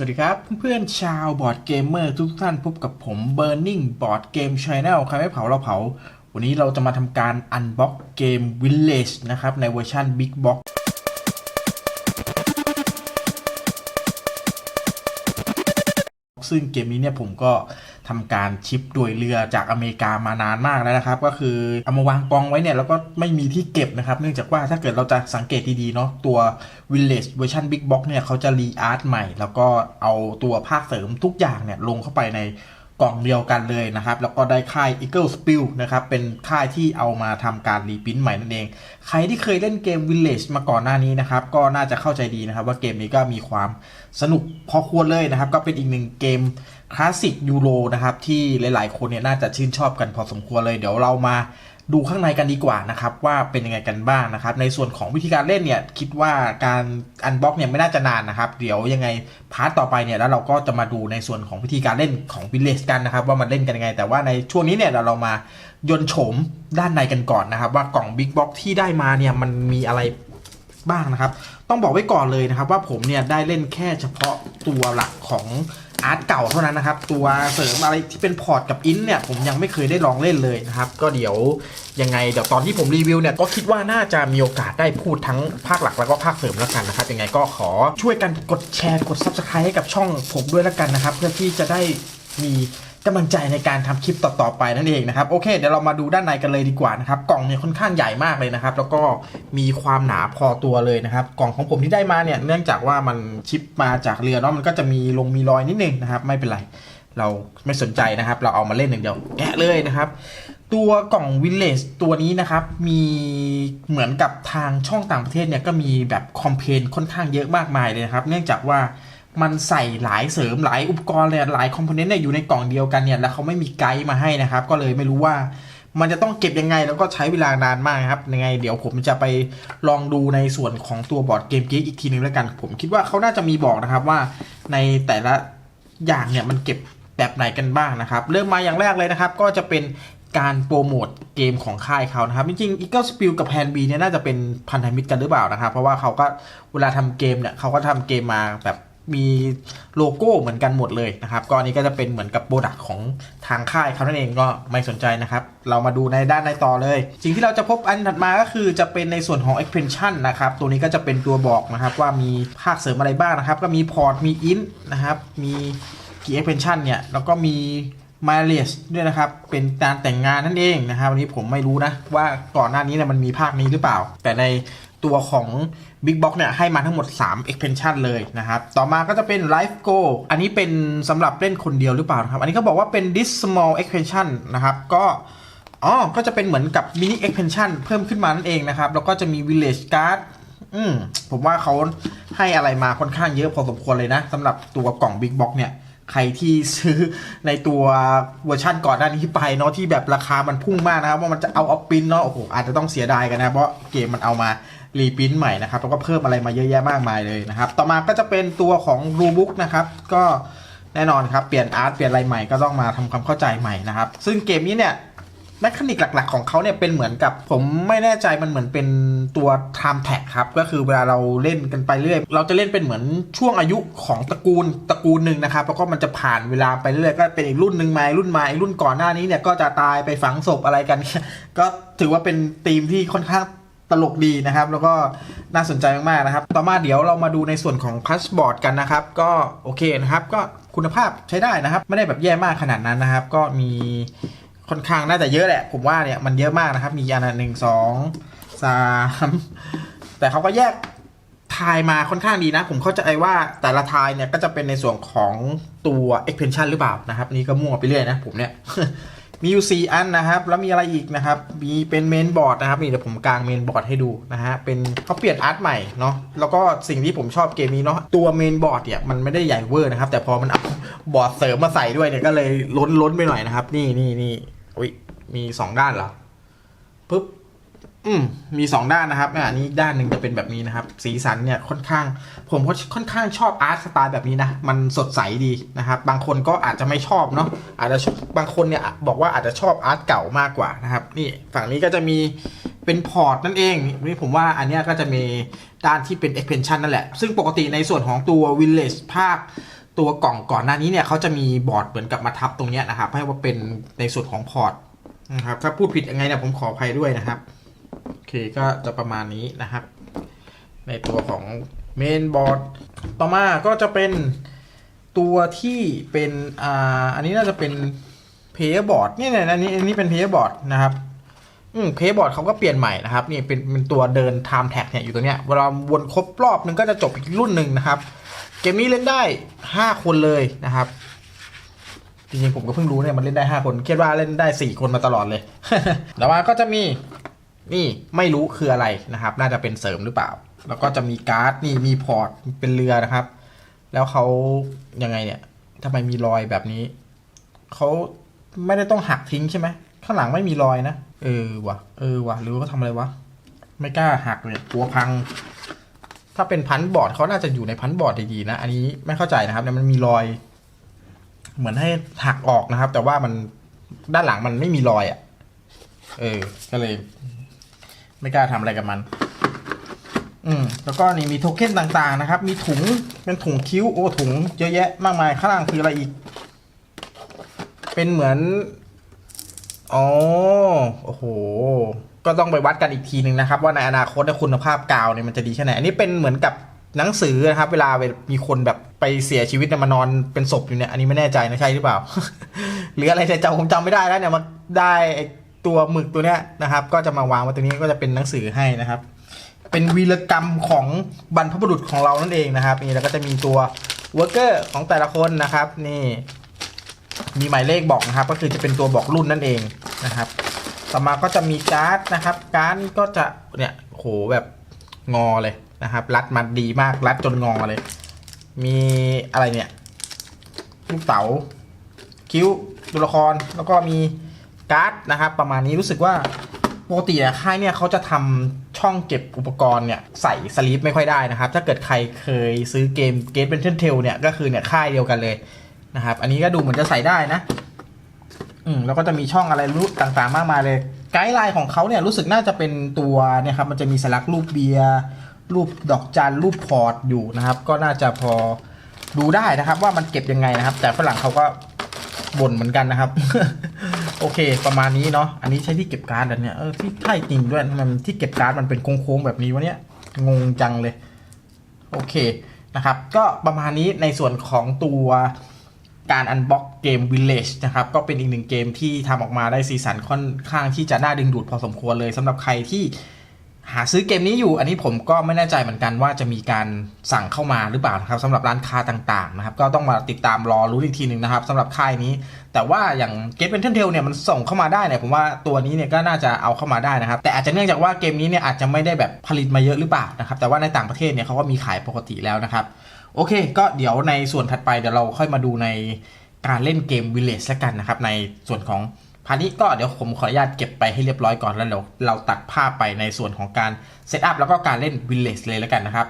สวัสดีครับ เพื่อนๆชาวบอร์ดเกมเมอร์ทุกท่านพบกับผม Burning Board Game Channel ใครไม่เผาเราเผา วันนี้เราจะมาทำการอันบ็อกเกม Village นะครับ ในเวอร์ชัน Big Box ซึ่งเกมนี้เนี่ยผมก็ทำการชิปโดยเรือจากอเมริกามานานมากแล้วนะครับ ก็คือเอามาวางกองไว้เนี่ยแล้วก็ไม่มีที่เก็บนะครับ เนื่องจากว่าถ้าเกิดเราจะสังเกตดีๆเนาะตัว Village เวอร์ชัน Big Box เนี่ยเขาจะรีอาร์ตใหม่ แล้วก็เอาตัวภาคเสริมทุกอย่างเนี่ยลงเข้าไปใน กล่องเดียวกันเลยนะครับ แล้วก็ได้ค่าย Eagle Spill นะครับ เป็นค่ายที่เอามาทำการรีพิน์ใหม่นั่นเอง ใครที่เคยเล่นเกม Village มาก่อนหน้านี้นะครับ ก็น่าจะเข้าใจดีนะครับ ว่าเกมนี้ก็มีความสนุกพอควรเลยนะครับ ก็เป็นอีกหนึ่งเกมคลาสสิกยูโรนะครับ ที่หลายๆ คนเนี่ยน่าจะชื่นชอบกันพอสมควรเลย เดี๋ยวเรามา ดูข้างในกันดีกว่านะครับว่าเป็นยังไงกันบ้างนะครับ ในส่วนของวิธีการเล่นเนี่ยคิดว่าการอันบ็อกเนี่ยไม่น่าจะนานนะครับ เดี๋ยวยังไงพาร์ตต่อไปเนี่ยแล้วเราก็จะมาดูในส่วนของวิธีการเล่นของ Village กันนะครับ ว่ามันเล่นกันยังไง แต่ว่าในช่วงนี้เนี่ยเราเรามายนโฉมด้านในกันก่อนนะครับ ว่ากล่อง Big Box ที่ได้มาเนี่ยมันมีอะไรบ้างนะครับ ต้องบอกไว้ก่อนเลยนะครับ ว่าผมเนี่ยได้เล่นแค่เฉพาะตัวหลักของ อาร์ตเก่าเท่านั้นนะครับ ตัวเสริมอะไรที่เป็นพอร์ตกับอินเนี่ยผมยังไม่เคยได้ลองเล่นเลยนะครับ ก็เดี๋ยวยังไงเดี๋ยวตอนที่ผมรีวิวเนี่ยก็คิดว่าน่าจะมีโอกาสได้พูดทั้งภาคหลักแล้วก็ภาคเสริมแล้วกันนะครับยังไงก็ขอช่วยกันกดแชร์กด Subscribe ให้กับช่องผมด้วยแล้วกันนะครับ เพื่อที่จะได้มี กำลังใจในการทำคลิปต่อๆไปนั่นเองนะครับโอเคเดี๋ยวเรามาดูด้านในกันเลยดีกว่านะครับกล่องเนี่ยค่อนข้างใหญ่มากเลยนะครับแล้วก็มีความหนาพอตัวเลยนะครับกล่องของผมที่ได้มาเนี่ยเนื่องจากว่ามันชิปมาจากเรือเนาะมันก็จะมีลงมีรอยนิดนึงนะครับไม่เป็นไรเราไม่สนใจนะครับ เราเอามาเล่นอย่างเดียวแกะเลยนะครับ ตัวกล่อง Village ตัวนี้นะครับ มีเหมือนกับทางช่องต่างประเทศเนี่ยก็มีแบบคอมเพนค่อนข้างเยอะมากมายเลยนะครับ เนื่องจากว่า มันใส่หลายเสริมหลายอุปกรณ์เลยหลายคอมโพเนนต์เนี่ยอยู่ในกล่องเดียวกันเนี่ยแล้วเขาไม่มีไกด์มาให้นะครับ ก็เลยไม่รู้ว่ามันจะต้องเก็บยังไงแล้วก็ใช้เวลานานมากครับยังไง เดี๋ยวผมจะไปลองดูในส่วนของตัวบอร์ดเกมกิ๊กอีกทีนึงแล้วกัน ผมคิดว่าเขาน่าจะมีบอกนะครับว่าในแต่ละอย่างเนี่ยมันเก็บแบบไหนกันบ้างนะครับ เริ่มมาอย่างแรกเลยนะครับ ก็จะเป็นการโปรโมทเกมของค่ายเขานะครับ จริงๆ Eagle Spill กับ p a n B เนี่ยน่าจะเป็นพันธมิตรกันหรือเปล่านะครับ เพราะว่าเขาก็เวลาทำเกมเนี่ยเขาก็ทำเกมมาแบบ มีโลโก้เหมือนกันหมดเลยนะครับ ก็อันนี้ก็จะเป็นเหมือนกับโปรดักของทางค่ายเขานั่นเองก็ไม่สนใจนะครับ เรามาดูในด้านในต่อเลย สิ่งที่เราจะพบอันถัดมาก็คือจะเป็นในส่วนของ expansion นะครับ ตัวนี้ก็จะเป็นตัวบอกนะครับว่ามีภาคเสริมอะไรบ้างนะครับ ก็มีพอร์ตมีอินนะครับ มีกี่ expansion เนี่ย แล้วก็มี m i l e s ด้วยนะครับ เป็นการแต่งงานนั่นเองนะครับวันนี้ผมไม่รู้นะว่าก่อนหน้านี้เนี่ยมันมีภาคนี้หรือเปล่า แต่ใน ตัวของ Big Box เนี่ยให้มาทั้งหมด 3 expansion เลยนะครับ ต่อมาก็จะเป็น Life Go อันนี้เป็นสำหรับเล่นคนเดียวหรือเปล่านะครับ อันนี้เขาบอกว่าเป็น this small expansion นะครับ ก็อ๋อ ก็จะเป็นเหมือนกับ mini expansion เพิ่มขึ้นมานั่นเองนะครับ แล้วก็จะมี village card อืมผมว่าเขาให้อะไรมาค่อนข้างเยอะพอสมควรเลยนะสำหรับตัวกล่อง Big Box เนี่ยใครที่ซื้อในตัวเวอร์ชันก่อนหน้านี้ไปเนาะที่แบบราคามันพุ่งมากนะครับว่ามันจะเอาเอาปินเนาะโอ้โหอาจจะต้องเสียดายกันนะเพราะเกมมันเอามา รีปรินใหม่นะครับแล้วก็เพิ่มอะไรมาเยอะแยะมากมายเลยนะครับ ต่อมาก็จะเป็นตัวของรูบุ๊กนะครับ ก็แน่นอนครับ เปลี่ยนอาร์ตเปลี่ยนอะไรใหม่ก็ต้องมาทำความเข้าใจใหม่นะครับ ซึ่งเกมนี้เนี่ยแมคานิกหลัก ๆ ของเขาเนี่ยเป็นเหมือนกับ ผมไม่แน่ใจมันเหมือนเป็นตัว time tag ครับ ก็คือเวลาเราเล่นกันไปเรื่อย เราจะเล่นเป็นเหมือนช่วงอายุของตระกูลตระกูลหนึ่งนะครับ แล้วก็มันจะผ่านเวลาไปเรื่อยก็เป็นอีกรุ่นหนึ่งมารุ่นมาอีกรุ่นก่อนหน้านี้เนี่ยก็จะตายไปฝังศพอะไรกัน ก็ถือว่าเป็นธีมที่ค่อนข้าง ตลกดีนะครับ แล้วก็น่าสนใจมากๆนะครับ ต่อมาเดี๋ยวเรามาดูในส่วนของคัชบอร์ดกันนะครับ ก็โอเคนะครับ ก็คุณภาพใช้ได้นะครับ ไม่ได้แบบแย่มากขนาดนั้นนะครับ ก็มีค่อนข้างน่าจะเยอะแหละ ผมว่าเนี่ยมันเยอะมากนะครับ มีอันหนึ่งสองสามแต่เขาก็แยกทายมาค่อนข้างดีนะ ผมเข้าใจว่าแต่ละทายเนี่ยก็จะเป็นในส่วนของตัว expansion หรือเปล่านะครับ นี่ก็มั่วไปเรื่อยนะผมเนี่ย มีอยู่ 4 อันนะครับ แล้วมีอะไรอีกนะครับ มีเป็นเมนบอร์ดนะครับนี่เดี๋ยวผมกางเมนบอร์ดให้ดูนะฮะ เป็นเขาเปลี่ยนอาร์ตใหม่เนาะ แล้วก็สิ่งที่ผมชอบเกมนี้เนาะ ตัวเมนบอร์ดเนี่ยมันไม่ได้ใหญ่เวอร์นะครับ แต่พอมันเอาบอร์ดเสริมมาใส่ด้วยเนี่ยก็เลยล้นล้นไปหน่อยนะครับ นี่นี่นี่อุ้ยมีสองด้านเหรอปึ๊บ อืมมีสองด้านนะครับอ่านี้อีกด้านหนึ่งจะเป็นแบบนี้นะครับ สีสันเนี่ยค่อนข้าง ผมก็ค่อนข้างชอบอาร์ตสไตล์แบบนี้นะมันสดใสดีนะครับ บางคนก็อาจจะไม่ชอบเนาะอาจจะบางคนเนี่ยบอกว่าอาจจะชอบอาร์ตเก่ามากกว่านะครับ นี่ฝั่งนี้ก็จะมีเป็นพอร์ตนั่นเองนี่ผมว่าอันนี้ก็จะมีด้านที่เป็น expansion นั่นแหละ ซึ่งปกติในส่วนของตัว village ภาคตัวกล่องก่อนหน้านี้เนี่ยเขาจะมีบอร์ดเหมือนกับมาทับตรงนี้นะครับ ให้ว่าเป็นในส่วนของพอร์ตนะครับถ้าพูดผิดยังไงเนี่ยผมขออภัยด้วยนะครับ เคก็จะประมาณนี้นะครับ ในตัวของเมนบอร์ดต่อมาก็จะเป็นตัวที่เป็นอ่าอันนี้น่าจะเป็นเพย์บอร์ดเนี่ยเนี่ยอันนี้อันนี้เป็นเพย์บอร์ดนะครับอืมเพย์บอร์ดเขาก็เปลี่ยนใหม่นะครับนี่เป็นเป็นตัวเดิน time tag เนี่ยอยู่ตรงเนี้ยเวลาวนครบรอบนึงก็จะจบอีกรุ่นหนึ่งนะครับ เกมนี้เล่นได้ 5 คนเลยนะครับ จริงๆผมก็เพิ่งรู้เนี่ยมันเล่นได้ 5 คนคิดว่าเล่นได้ 4 คนมาตลอดเลยแต่ว่าก็จะมี นี่ไม่รู้คืออะไรนะครับ น่าจะเป็นเสริมหรือเปล่า แล้วก็จะมีการ์ดนี่มีพอร์ตเป็นเรือนะครับ แล้วเขายังไงเนี่ยทำไมมีรอยแบบนี้เขาไม่ได้ต้องหักทิ้งใช่ไหมข้างหลังไม่มีรอยนะเออวะเออวะหรือว่าเขาทำอะไรวะไม่กล้าหักเลยกลัวพัง ถ้าเป็นพันบอร์ดเขาน่าจะอยู่ในพันบอร์ดดีๆนะ อันนี้ไม่เข้าใจนะครับเนี่ยมันมีรอย เหมือนให้หักออกนะครับ แต่ว่ามันด้านหลังมันไม่มีรอยอะ่ะ เออ ก็เลย ไม่กล้าทำอะไรกับมัน อืม แล้วก็นี่มีโทเค็นต่างๆนะครับ มีถุง เป็นถุงคิ้ว โอ้ ถุงเยอะแยะมากมาย ข้างล่างคืออะไรอีก เป็นเหมือน อ๋อ โอ้โห ก็ต้องไปวัดกันอีกทีหนึ่งนะครับ ว่าในอนาคตในคุณภาพกาวเนี่ยมันจะดีแค่ไหน อันนี้เป็นเหมือนกับหนังสือนะครับ เวลามีคนแบบไปเสียชีวิตเนี่ยมานอนเป็นศพอยู่เนี่ย อันนี้ไม่แน่ใจนะใช่หรือเปล่า หรืออะไรเนี่จำผมจำไม่ได้แล้วเนี่ยมันได้ ตัวหมึกตัวเนี้ยนะครับ ก็จะมาวางไว้ตรงนี้ก็จะเป็นหนังสือให้นะครับ เป็นวีรกรรมของบรรพบุรุษของเรานั่นเองนะครับ นี่แล้วก็จะมีตัววอร์เกอร์ของแต่ละคนนะครับ นี่ มีหมายเลขบอกนะครับ ก็คือจะเป็นตัวบอกรุ่นนั่นเองนะครับต่อมาก็จะมีการ์ดนะครับ การ์ดก็จะเนี่ยโหแบบงอเลยนะครับ รัดมาดีมากรัดจนงอเลย มีอะไรเนี่ยลูกเต๋าคิ้วตัวละครแล้วก็มี การ์ดนะครับประมาณนี้รู้สึกว่าปกติอะค่ายเนี่ยเขาจะทำช่องเก็บอุปกรณ์เนี่ยใส่สลีปไม่ค่อยได้นะครับ ถ้าเกิดใครเคยซื้อเกมเกมเป็นเทลเนี่ยก็คือเนี่ยค่ายเดียวกันเลยนะครับ อันนี้ก็ดูเหมือนจะใส่ได้นะอืมแล้วก็จะมีช่องอะไรรู้ต่างๆ มากมายเลย ไกด์ไลน์ของเขาเนี่ยรู้สึกน่าจะเป็นตัวเนี่ยครับมันจะมีสลักรูปเบียร์รูปดอกจันรูปพอร์ตอยู่นะครับ ก็น่าจะพอดูได้นะครับ ว่ามันเก็บยังไงนะครับ แต่ฝรั่งเขาก็บ่นเหมือนกันนะครับ โอเค ประมาณนี้เนาะอันนี้ใช้ที่เก็บการ์ดอันเนี่ยเออที่ใช่จริงด้วยทำไมมันที่เก็บการ์ดมันเป็นโค้งๆแบบนี้วะเนี่ยงงจังเลย โอเคนะครับ ก็ประมาณนี้ในส่วนของตัวการอันบ็อกเกม Village นะครับ ก็เป็นอีกหนึ่งเกมที่ทำออกมาได้สีสันค่อนข้างที่จะน่าดึงดูดพอสมควรเลยสำหรับใครที่ หาซื้อเกมนี้อยู่ อันนี้ผมก็ไม่แน่ใจเหมือนกันว่าจะมีการสั่งเข้ามาหรือเปล่านะครับสำหรับร้านค้าต่างๆนะครับ ก็ต้องมาติดตามรอรู้อีกทีหนึ่งนะครับสำหรับค่ายนี้ แต่ว่าอย่างเกมเป็นเทนเทลเนี่ยมันส่งเข้ามาได้เนี่ยผมว่าตัวนี้เนี่ยก็น่าจะเอาเข้ามาได้นะครับ แต่อาจจะเนื่องจากว่าเกมนี้เนี่ยอาจจะไม่ได้แบบผลิตมาเยอะหรือเปล่านะครับแต่ว่าในต่างประเทศเนี่ยเขาก็มีขายปกติแล้วนะครับโอเค ก็เดี๋ยวในส่วนถัดไปเดี๋ยวเราค่อยมาดูในการเล่นเกม Village แล้วกันนะครับในส่วนของ พาร์ทนี้ก็เดี๋ยวผมขออนุญาตเก็บไปให้เรียบร้อยก่อนแล้วเดี๋ยวเราตัดภาพไปในส่วนของการเซตอัพแล้วก็การเล่นวิลเลสเลยแล้วกันนะครับ